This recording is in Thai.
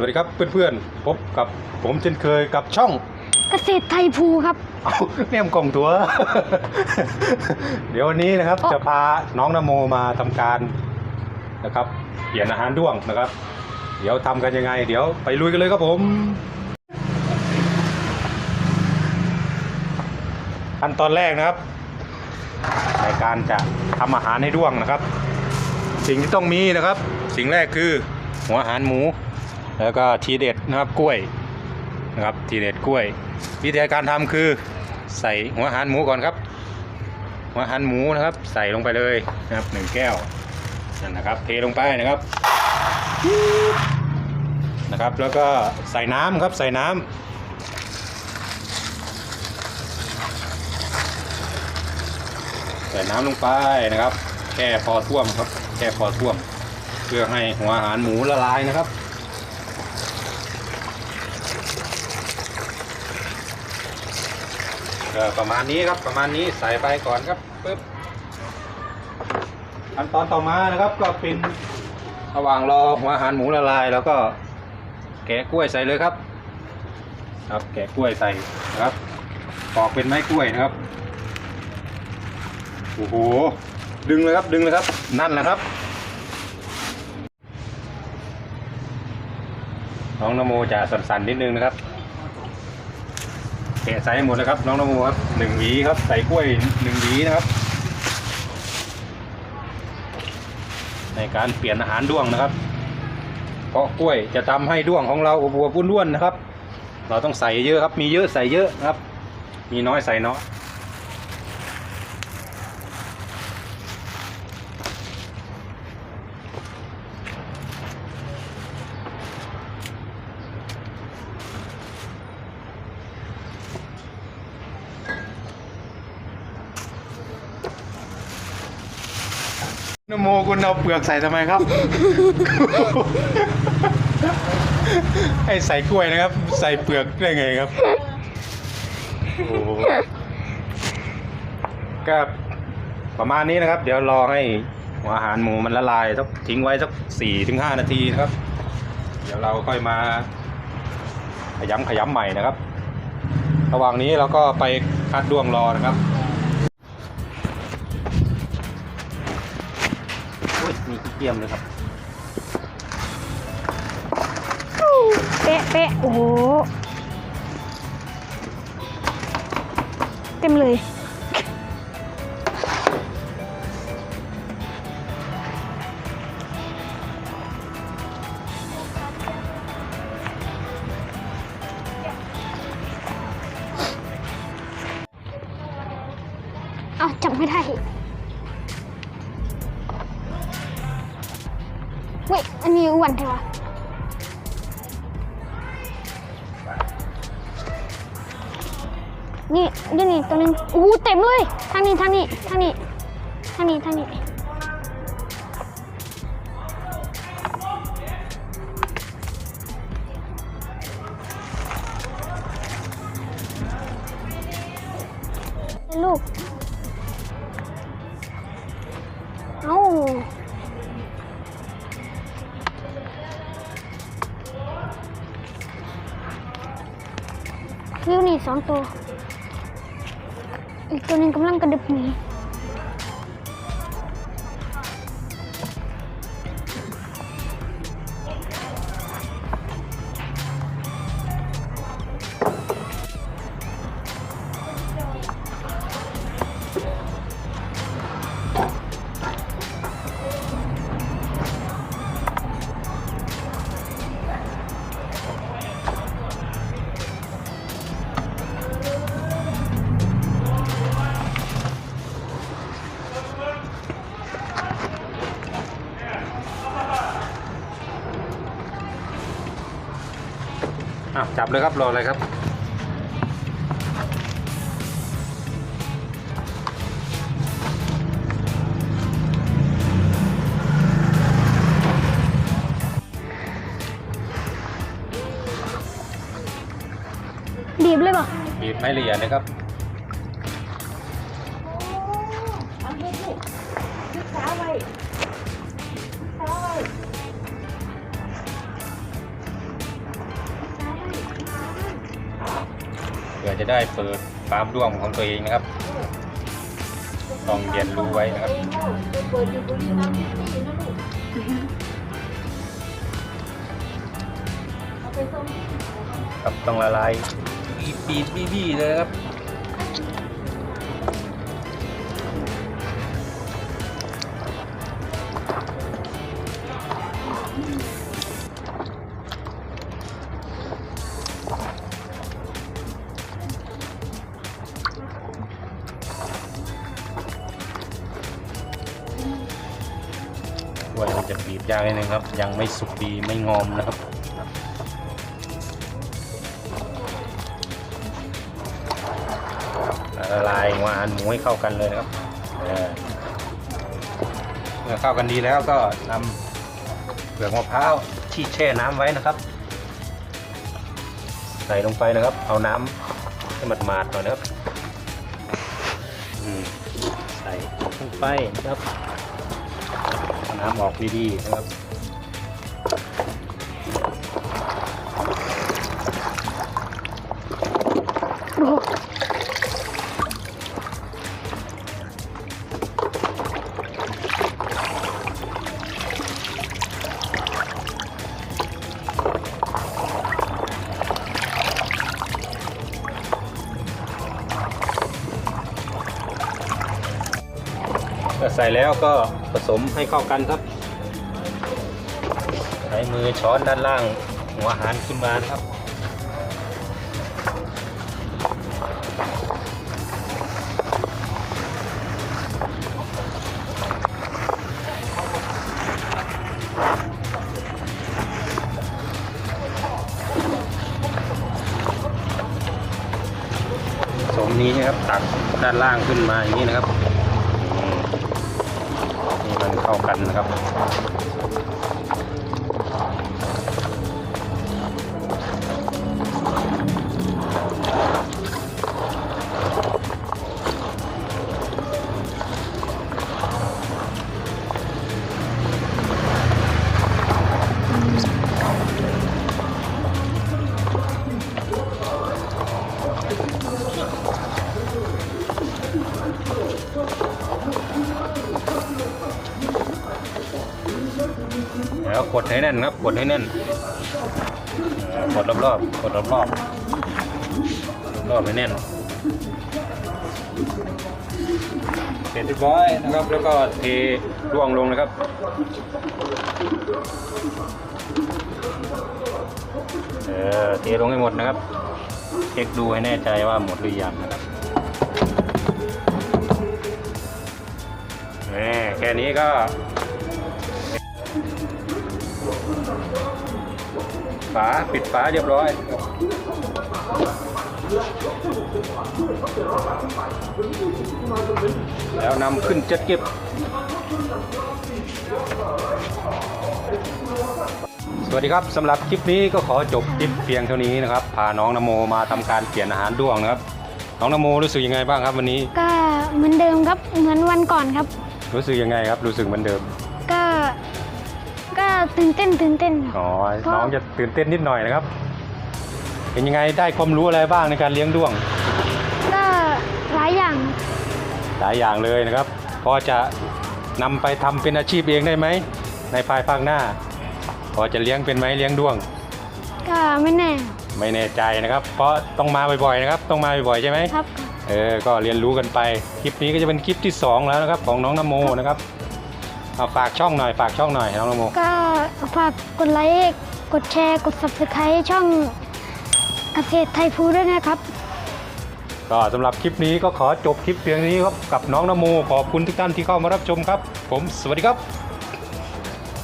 วัสดีครับเพื่อนๆพบกับผมเช่นเคยกับช่องเกษตรไทยภูครับ เอาแนมกล่องตัว เดี๋ยววันนี้นะครับอ๋อจะพาน้องนโมมาทำการนะครับเปลี่ยนอาหารด้วงนะครับ เดี๋ยวทำกันยังไง เดี๋ยวไปลุยกันเลยครับผม ขั้นตอนแรกนะครับ ในการจะทำอาหารให้ด้วงนะครับ สิ่งที่ต้องมีนะครับ สิ่งแรกคือหัวอาหารหมู แล้วก็ทีเด็ดนะครับกล้วยนะครับทีเด็ดกล้วย วิธีการทำคือใส่หัวหารหมูก่อนครับ หัวหารหมูนะครับ ใส่ลงไปเลยนะครับหนึ่งแก้วนั่นนะครับ เทลงไปนะครับนะครับ แล้วก็ใส่น้ำครับใส่น้ำใส่น้ำลงไปนะครับ แค่พอท่วมครับ แค่พอท่วม เพื่อให้หัวอาหารหมูละลายนะครับ ก็ประมาณนี้ครับประมาณนี้ใส่ไปก่อนครับปึ๊บขั้นตอนต่อมานะครับก็เป็นระหว่างรอหัวอาหารหมูละลาย แล้วก็แกะกล้วยใส่เลยครับ ครับแกะกล้วยใส่นะครับปอกเป็นไม้กล้วยนะครับโอ้โหดึงเลยครับดึงเลยครับ นั่นแหละครับน้องนโมจะสั่นๆนิดนึงนะครับ แกะใส่ให้หมดเลยครับ น้องนโมครับหนึ่งหวีครับ ใส่กล้วยหนึ่งหวีนะครับ ในการเปลี่ยนอาหารด้วงนะครับ เพราะกล้วยจะทำให้ด้วงของเราอวบๆอ้วนๆนะครับ เราต้องใส่เยอะครับ มีเยอะใส่เยอะนะครับ มีน้อยใส่น้อย นโมคุณเอาเปลือกใส่ทำไมครับ ให้ใส่กล้วยนะครับ ใส่เปลือกได้ไงครับโอ้โหก็ประมาณนี้นะครับ เดี๋ยวรอให้หัวอาหารหมูมันละลายสักทิ้งไว้สักสี่ถึงห้านาทีนะครับ เดี๋ยวเราค่อยมา ขยำขยำใหม่นะครับ ระหว่างนี้เราก็ไปคัดด้วงรอนะครับ อุ๊ยมีขี้เกียมเลยครับ เป๊ะเป๊ะโอ้โห เต็มเลย เอาจับไม่ได้ อันนี้อ้วนใช่ปะนี่นี่นี่ตัวนึงอู้เต็มเลยทางนี้ทางนี้ทางนี้ทางนี้ทางนี้ลูก เอ้า วิวนี่สอง อีกตัวหนึงกำลังกระดึบหนีอะจับเลยครับรออะไรครับบีบเลยป่ะบีบให้ละเอียดเลยครับ เพื่อจะได้เปิดฟาร์มด้วงของตัวเองนะครับต้องเรียนรู้ไว้นะครับครับต้องละลายปีปีดบี้บี้เลยครับ จะบีบยากนิดนึงครับ ยังไม่สุกดีไม่งอมนะครับละลายวาหารหมูให้เข้ากันเลยนะครับเมื่อเข้ากันดีแล้วก็นำเปลือกมะพร้าวที่แช่น้ำไว้นะครับ ใส่ลงไปนะครับ เอาน้ำให้มันมาดๆหน่อยนะครับใส่ลงไปนะครับ น้ำออกดีๆนะครับ ใส่แล้วก็ผสมให้เข้ากันครับใช้มือช้อนด้านล่างหัวอาหารขึ้นมาครับสมนี้นะครับตักด้านล่างขึ้นมาอย่างนี้นะครับ เข้ากันนะครับ แล้วกดให้แน่นครับ กดให้แน่นกดรอบๆกดรอบๆรอบๆให้แน่นเสร็จเรียบร้อยนะครับ แล้วก็เทร่วงลงนะครับเออเทลงให้หมดนะครับ เช็คดูให้แน่ใจว่าหมดหรือยังนะครับแหมแค่นี้ก็ ฝาปิดฝาเรียบร้อย แล้วนำขึ้นจัดเก็บ สวัสดีครับสำหรับคลิปนี้ก็ขอจบคลิปเพียงเท่านี้นะครับพาน้องนโมมาทำการเปลี่ยนอาหารด้วงนะครับ น้องนโมรู้สึกยังไงบ้างครับวันนี้ ก็เหมือนเดิมครับเหมือนวันก่อนครับ รู้สึกยังไงครับรู้สึกเหมือนเดิมก็ก็ ตื่นเต้นตื่นเต้นครับอ๋อน้องจะตื่นเต้นนิดหน่อยนะครับ เป็นยังไงได้ความรู้อะไรบ้างในการเลี้ยงด้วง ก็หลายอย่างหลายอย่างเลยนะครับ พอจะนำไปทำเป็นอาชีพเองได้ไหม ในภายภาคหน้า พอจะเลี้ยงเป็นไหมเลี้ยงด้วง ก็ไม่แน่ ไม่แน่ใจนะครับ เพราะต้องมาบ่อยๆนะครับ ต้องมาบ่อยๆใช่ไหมครับ เออ ก็เรียนรู้กันไป คลิปนี้ก็จะเป็นคลิปที่สองแล้วนะครับ ของน้องนโมนะครับเอาฝากช่องหน่อย ฝากช่องหน่อยน้องนโมก็ ฝากกดไลค์กดแชร์กด subscribe ช่องเกษตรไทยฟูด้วยนะครับ ก็สำหรับคลิปนี้ก็ขอจบคลิปเพียงนี้ครับกับน้องนโมขอบคุณทุกท่านที่เข้ามารับชมครับ ผมสวัสดีครับ